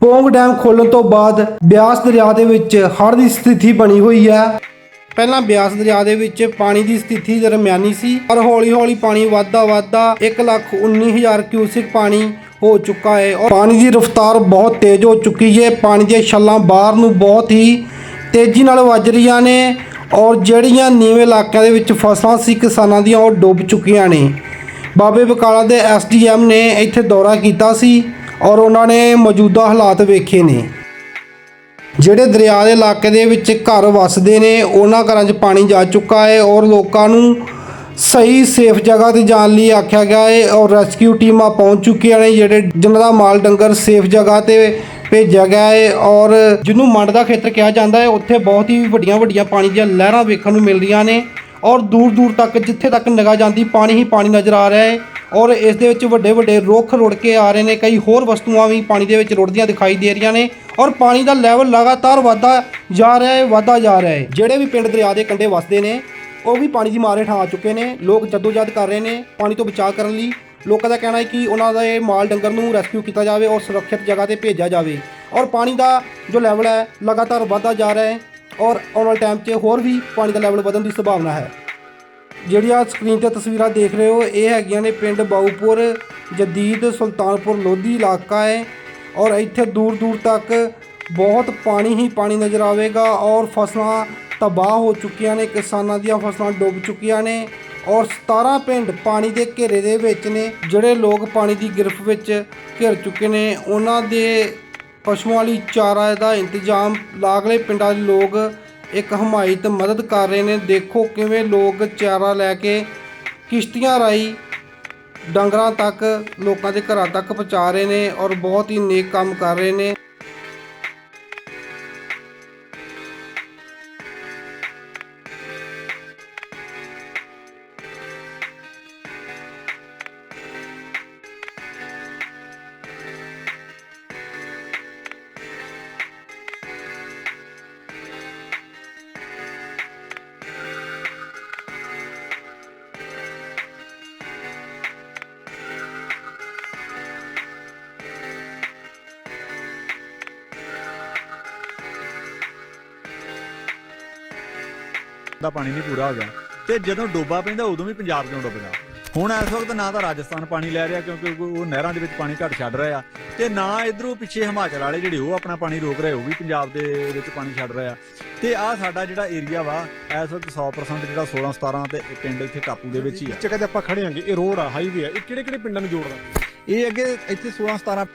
Pong dam ਖੋਲਣ ਤੋਂ ਬਾਅਦ ਬਿਆਸ ਦਰਿਆ ਦੇ ਵਿੱਚ ਹੜ੍ਹ ਦੀ ਸਥਿਤੀ ਬਣੀ ਹੋਈ ਹੈ। ਪਹਿਲਾਂ ਬਿਆਸ ਦਰਿਆ ਦੇ ਵਿੱਚ ਪਾਣੀ ਦੀ ਸਥਿਤੀ ਦਰਮਿਆਨੀ ਸੀ, ਪਰ ਹੌਲੀ-ਹੌਲੀ ਪਾਣੀ ਵੱਧਦਾ ਵੱਧਦਾ 119000 ਕਿਊਸਿਕ ਪਾਣੀ ਹੋ ਚੁੱਕਾ ਹੈ ਔਰ ਪਾਣੀ ਦੀ ਰਫ਼ਤਾਰ ਬਹੁਤ ਤੇਜ਼ ਹੋ ਚੁੱਕੀ ਹੈ। ਪਾਣੀ ਦੀਆਂ ਛੱਲਾਂ ਬਾਹਰ ਨੂੰ ਬਹੁਤ ਹੀ ਤੇਜ਼ੀ ਨਾਲ ਵੱਜ ਰਹੀਆਂ ਨੇ ਔਰ ਜਿਹੜੀਆਂ ਨੀਵੇਂ ਇਲਾਕਿਆਂ ਦੇ ਵਿੱਚ ਫਸਲਾਂ ਸੀ ਕਿਸਾਨਾਂ ਦੀਆਂ ਉਹ ਡੁੱਬ ਚੁੱਕੀਆਂ ਨੇ। ਬਾਬੇ ਬਕਾਲਾ ਦੇ ਐਸਡੀਐਮ ਨੇ ਇੱਥੇ ਦੌਰਾ ਕੀਤਾ ਸੀ। ਔਰ ਉਹਨਾਂ ਨੇ ਮੌਜੂਦਾ ਹਾਲਾਤ ਵੇਖੇ ਨੇ। ਜਿਹੜੇ ਦਰਿਆ ਦੇ ਇਲਾਕੇ ਦੇ ਵਿੱਚ ਘਰ ਵਸਦੇ ਨੇ, ਉਹਨਾਂ ਘਰਾਂ 'ਚ ਪਾਣੀ ਜਾ ਚੁੱਕਾ ਹੈ ਔਰ ਲੋਕਾਂ ਨੂੰ ਸਹੀ ਸੇਫ ਜਗ੍ਹਾ ਤੇ ਜਾਣ ਲਈ ਆਖਿਆ ਗਿਆ ਹੈ ਔਰ ਰੈਸਕਿਊ ਟੀਮਾਂ ਪਹੁੰਚ ਚੁੱਕੀਆਂ ਨੇ, ਜਿਹੜੇ ਜਿਨ੍ਹਾਂ ਦਾ ਮਾਲ ਡੰਗਰ ਸੇਫ ਜਗ੍ਹਾ ਤੇ ਭੇਜਿਆ ਗਿਆ ਹੈ ਔਰ ਜਿਹਨੂੰ ਮੰਡ ਦਾ ਖੇਤਰ ਕਿਹਾ ਜਾਂਦਾ ਹੈ, ਉੱਥੇ ਬਹੁਤ ਹੀ ਵੱਡੀਆਂ ਵੱਡੀਆਂ ਪਾਣੀ ਦੀਆਂ ਲਹਿਰਾਂ ਵੇਖਣ ਨੂੰ ਮਿਲ ਰਹੀਆਂ ਨੇ ਔਰ ਦੂਰ ਦੂਰ ਤੱਕ, ਜਿੱਥੇ ਤੱਕ ਨਿਗਾਹ ਜਾਂਦੀ, ਪਾਣੀ ਹੀ ਪਾਣੀ ਨਜ਼ਰ ਆ ਰਿਹਾ ਹੈ। ਔਰ ਇਸ ਦੇ ਵਿੱਚ ਵੱਡੇ ਵੱਡੇ ਰੁੱਖ ਰੁੜ ਕੇ ਆ ਰਹੇ ਨੇ, ਕਈ ਹੋਰ ਵਸਤੂਆਂ ਵੀ ਪਾਣੀ ਦੇ ਵਿੱਚ ਰੁੜਦੀਆਂ ਦਿਖਾਈ ਦੇ ਰਹੀਆਂ ਨੇ ਔਰ ਪਾਣੀ ਦਾ ਲੈਵਲ ਲਗਾਤਾਰ ਵਧਦਾ ਜਾ ਰਿਹਾ ਹੈ ਵਧਦਾ ਜਾ ਰਿਹਾ ਹੈ। ਜਿਹੜੇ ਵੀ ਪਿੰਡ ਦਰਿਆ ਦੇ ਕੰਢੇ ਵਸਦੇ ਨੇ, ਉਹ ਵੀ ਪਾਣੀ ਦੀ ਮਾਰ ਹੇਠਾਂ ਆ ਚੁੱਕੇ ਨੇ। ਲੋਕ ਜਦੋਜਹਿਦ ਕਰ ਰਹੇ ਨੇ ਪਾਣੀ ਤੋਂ ਬਚਾਅ ਕਰਨ ਲਈ। ਲੋਕਾਂ ਦਾ ਕਹਿਣਾ ਹੈ ਕਿ ਉਹਨਾਂ ਦੇ ਮਾਲ ਡੰਗਰ ਨੂੰ ਰੈਸਕਿਊ ਕੀਤਾ ਜਾਵੇ ਔਰ ਸੁਰੱਖਿਅਤ ਜਗ੍ਹਾ ਤੇ ਭੇਜਿਆ ਜਾਵੇ। ਔਰ ਪਾਣੀ ਦਾ ਜੋ ਲੈਵਲ ਹੈ, ਲਗਾਤਾਰ ਵਧਦਾ ਜਾ ਰਿਹਾ ਹੈ ਔਰ ਆਉਣ ਵਾਲੇ ਟਾਈਮ 'ਚ ਹੋਰ ਵੀ ਪਾਣੀ ਦਾ ਲੈਵਲ ਵਧਣ ਦੀ ਸੰਭਾਵਨਾ ਹੈ। ਜਿਹੜੀਆਂ ਸਕਰੀਨ ਤੇ ਤਸਵੀਰਾਂ ਦੇਖ ਰਹੇ ਹੋ, ਇਹ ਹੈਗੀਆਂ ਨੇ ਪਿੰਡ ਬਾਊਪੁਰ, ਜਦੀਦ, ਸੁਲਤਾਨਪੁਰ ਲੋਧੀ ਇਲਾਕਾ ਹੈ ਔਰ ਇੱਥੇ ਦੂਰ ਦੂਰ ਤੱਕ ਬਹੁਤ ਪਾਣੀ ਹੀ ਪਾਣੀ ਨਜ਼ਰ ਆਵੇਗਾ ਔਰ ਫਸਲਾਂ ਤਬਾਹ ਹੋ ਚੁੱਕੀਆਂ ਨੇ, ਕਿਸਾਨਾਂ ਦੀਆਂ ਫਸਲਾਂ ਡੁੱਬ ਚੁੱਕੀਆਂ ਨੇ ਔਰ 17 ਪਿੰਡ ਪਾਣੀ ਦੇ ਘੇਰੇ ਦੇ ਵਿੱਚ ਨੇ, ਜਿਹੜੇ ਲੋਕ ਪਾਣੀ ਦੀ ਗਿਰਫ ਵਿੱਚ ਘਿਰ ਚੁੱਕੇ ਨੇ, ਉਹਨਾਂ ਦੇ ਪਸ਼ੂਆਂ ਲਈ ਚਾਰਾ ਦਾ ਇੰਤਜ਼ਾਮ, ਲਾਗਲੇ ਪਿੰਡਾਂ ਦੇ ਲੋਕ ਇੱਕ ਹਮਾਇਤ ਮਦਦ ਕਰ ਰਹੇ ਨੇ। ਦੇਖੋ ਕਿਵੇਂ ਲੋਕ ਚਾਰਾ ਲੈ ਕੇ ਕਿਸ਼ਤੀਆਂ ਰਾਹੀਂ ਡੰਗਰਾਂ ਤੱਕ, ਲੋਕਾਂ ਦੇ ਘਰਾਂ ਤੱਕ ਪਹੁੰਚਾ ਰਹੇ ਨੇ ਔਰ ਬਹੁਤ ਹੀ ਨੇਕ ਕੰਮ ਕਰ ਰਹੇ ਨੇ। ਦਾ ਪਾਣੀ ਨਹੀਂ ਪੂਰਾ ਹੋ ਗਿਆ। ਤੇ ਜਦੋਂ ਡੋਬਾ ਪੈਂਦਾ ਉਦੋਂ ਵੀ ਪੰਜਾਬ ਕਿਉਂ ਡੁੱਬਦਾ ਹੁਣ ਇਸ ਵਕਤ ਨਾ ਤਾਂ ਰਾਜਸਥਾਨ ਪਾਣੀ ਲੈ ਰਿਹਾ ਕਿਉਂਕਿ ਉਹ ਨਹਿਰਾਂ ਦੇ ਵਿੱਚ ਪਾਣੀ ਘੱਟ ਛੱਡ ਰਿਹਾ ਆ। ਤੇ ਨਾ ਇਧਰੋਂ ਪਿੱਛੇ ਹਿਮਾਚਲ ਵਾਲੇ ਜਿਹੜੇ ਉਹ ਆਪਣਾ ਪਾਣੀ ਰੋਕ ਰਹੇ ਉਹ ਵੀ ਪੰਜਾਬ ਦੇ ਵਿੱਚ ਪਾਣੀ ਛੱਡ ਰਿਹਾ ਤੇ ਆ ਸਾਡਾ ਜਿਹੜਾ ਏਰੀਆ ਵਾ ਇਸ ਵਕਤ 100% ਜਿਹੜਾ 16 17 ਤੇ ਪਿੰਡ ਇੱਥੇ ਟਾਪੂ ਦੇ ਵਿੱਚ ਹੀ ਆ। ਜਗ੍ਹਾ ਤੇ ਆਪਾਂ ਖੜੇ ਆਂਗੇ ਇਹ ਰੋਡ ਆ ਹਾਈਵੇ ਆ ਇਹ ਕਿਹੜੇ ਕਿਹੜੇ ਪਿੰਡਾਂ ਨੂੰ ਜੋੜਦਾ? ਇਹ ਅੱਗੇ ਇੱਥੇ 16 17